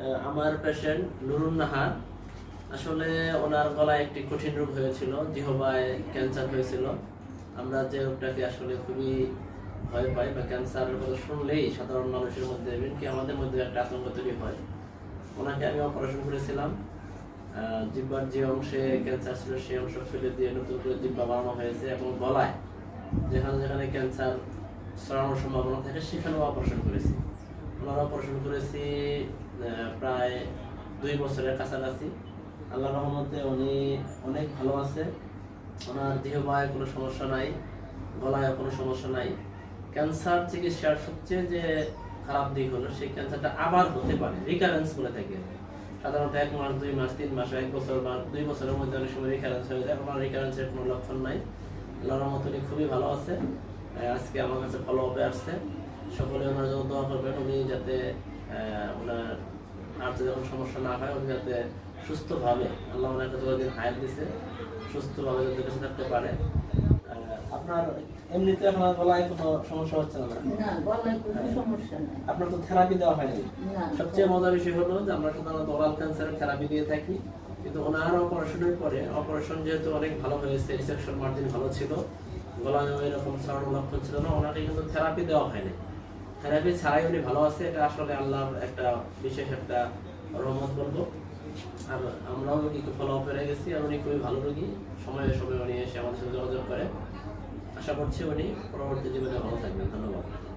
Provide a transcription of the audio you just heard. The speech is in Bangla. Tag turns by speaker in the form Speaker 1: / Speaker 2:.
Speaker 1: আমার পেশেন্ট নুরুন নাহার। আসলে ওনার গলায় একটি কঠিন রোগ হয়েছিল জিহবায় ক্যান্সার হয়েছিল। আমরা যে রোগটাকে আসলে খুবই ভয় পাই বা ক্যান্সারের কথা শুনলেই সাধারণ মানুষের মধ্যে এমনকি আমাদের মধ্যে একটা আতঙ্ক তৈরি হয়। ওনাকে আমি অপারেশন করেছিলাম। আহ, জিহ্বার যে অংশে ক্যান্সার ছিল সেই অংশ ফেলে দিয়ে নতুন করে জিহ্বা বানানো হয়েছে এবং গলায় যেখানে যেখানে ক্যান্সার ছড়ানোর সম্ভাবনা থাকে সেখানেও অপারেশন করেছি। ওনার অপারেশন করেছি প্রায় দুই বছরের কাছাকাছি। আল্লাহ রহমতে উনি অনেক ভালো আছে। ওনার জিহবায় কোনো সমস্যা নাই গলায় কোনো সমস্যা নাই। ক্যান্সার চিকিৎসার সবচেয়ে যে খারাপ দিক হলো, সেই ক্যান্সারটা আবার হতে পারে রিকারেন্স করে থাকে। সাধারণত এক মাস, দুই মাস, তিন মাস, এক বছর বা দুই বছরের মধ্যে অনেক সময় রিকারেন্স হয়ে যায় ওনার রিকারেন্সের কোনো লক্ষণ নাই। আল্লাহর রহমত উনি খুবই ভালো আছে। আজকে আমার কাছে ফলো আপে আসছে। সকলে ওনার জন্য যাতে ওনার আর যদি কোনো সমস্যা না হয় উনি যাতে সুস্থভাবে আল্লাহ ওনার কাছে দিন হায়াত দিছে সুস্থভাবে যাতে বেঁচে থাকতে পারে। আপনার এমনিতে আপনার গলায় কোনো সমস্যা হচ্ছে না?
Speaker 2: না গলায় কোনো সমস্যা নাই।
Speaker 1: আপনার তো থেরাপি দেওয়া হয়নি। সবচেয়ে মজার বিষয় হলো যে আমরা সাধারণত ওরাল ক্যান্সারের থেরাপি দিয়ে থাকি কিন্তু ওনার অপারেশনের পরে অপারেশন যেহেতু অনেক ভালো হয়েছে রিসেকশন মার্জিন ভালো ছিল গলায় এরকম ছড়ানো লক্ষণ ছিল না ওনাকে কিন্তু থেরাপি দেওয়া হয়নি। থেরাপি ছাড়াই উনি ভালো আছে, এটা আসলে আল্লাহর একটা বিশেষ একটা রহমত বলব। আর আমরাও রোগীকে ফলো আপ করে গেছি, আর উনি খুবই ভালো রোগী। সময়ে সময়ে উনি এসে আমাদের সাথে যোগাযোগ করে। আশা করছি উনি পরবর্তী জীবনে ভালো থাকবেন। ধন্যবাদ।